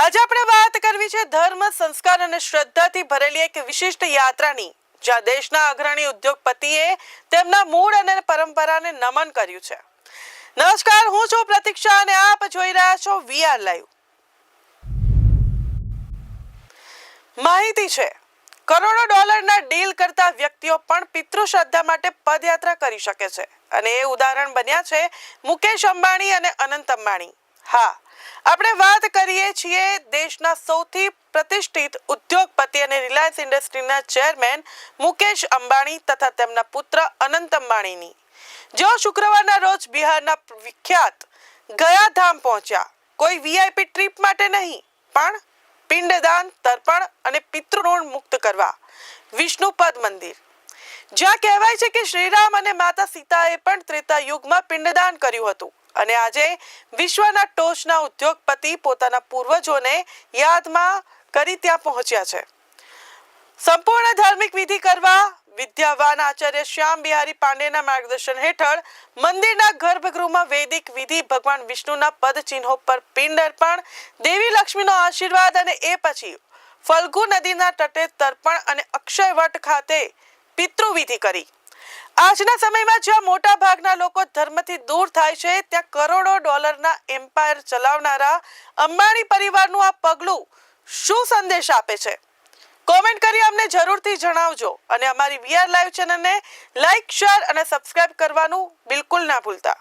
આજે આપણે વાત કરવી છે ધર્મ, સંસ્કાર અને શ્રદ્ધાથી ભરેલી એક વિશિષ્ટ યાત્રાની, જ્યાં દેશના અગ્રણી ઉદ્યોગપતિએ તેમના મૂળ અને પરંપરાને નમન કર્યું છે. નમસ્કાર, હું છું પ્રતીક્ષા અને આપ જોઈ રહ્યા છો વીઆર લાઈવ. માહિતી છે, કરોડો ડોલરના ડીલ કરતા વ્યક્તિઓ પણ પિતૃ શ્રદ્ધા માટે પદયાત્રા કરી શકે છે. અને એ ઉદાહરણ બન્યા છે મુકેશ અંબાણી અને અનંત અંબાણી. હા, આપણે વાત કરીએ છીએ દેશના સૌથી પ્રતિષ્ઠિત ઉદ્યોગપતિ અને રિલાયન્સ ઇન્ડસ્ટ્રીના ચેરમેન મુકેશ અંબાણી તથા તેમના પુત્ર અનંત અંબાણીની. જેઓ શુક્રવારના રોજ બિહારના વિખ્યાત ગયા ધામ પહોંચ્યા, કોઈ વીઆઈપી ટ્રીપ માટે નહીં, પણ પિંડદાન, તર્પણ અને પિતૃઋણ મુક્ત કરવા. વિષ્ણુપદ મંદિર. જ્યાં કહેવાય છે કે શ્રીરામ અને માતા સીતાએ પણ ત્રેતા યુગમાં પિંડદાન કર્યું હતું. અને આજે વિશ્વના ટોચના ઉદ્યોગપતિ પોતાના પૂર્વજોને યાદમાં કરી ત્યાં પહોંચ્યા છે. સંપૂર્ણ ધાર્મિક વિધિ કરવા વિદ્યાવાન આચાર્ય શ્યામ બિહારી પાંડેના માર્ગદર્શન હેઠળ મંદિરના ગર્ભગૃહમાં વૈદિક વિધિ ભગવાન વિષ્ણુના પદ ચિહ્નો પર પિંડ અર્પણ, દેવી લક્ષ્મીનો આશીર્વાદ અને એ પછી ફલ્ગુ નદીના તટે તર્પણ અને અક્ષયવટ ખાતે પિતૃવિધિ કરી. આજના સમયમાં જ્યાં મોટા ભાગના લોકો ધર્મથી દૂર થાય છે, ત્યાં કરોડો ડોલરના એમ્પાયર ચલાવનારા અંબાણી પરિવારનું આ પગલું શું સંદેશ આપે છે? કોમેન્ટ કરી અમને જરૂરથી જણાવજો અને અમારી વીઆર લાઈવ ચેનલને લાઈક, શેર અને સબસ્ક્રાઇબ કરવાનું બિલકુલ ના ભૂલતા.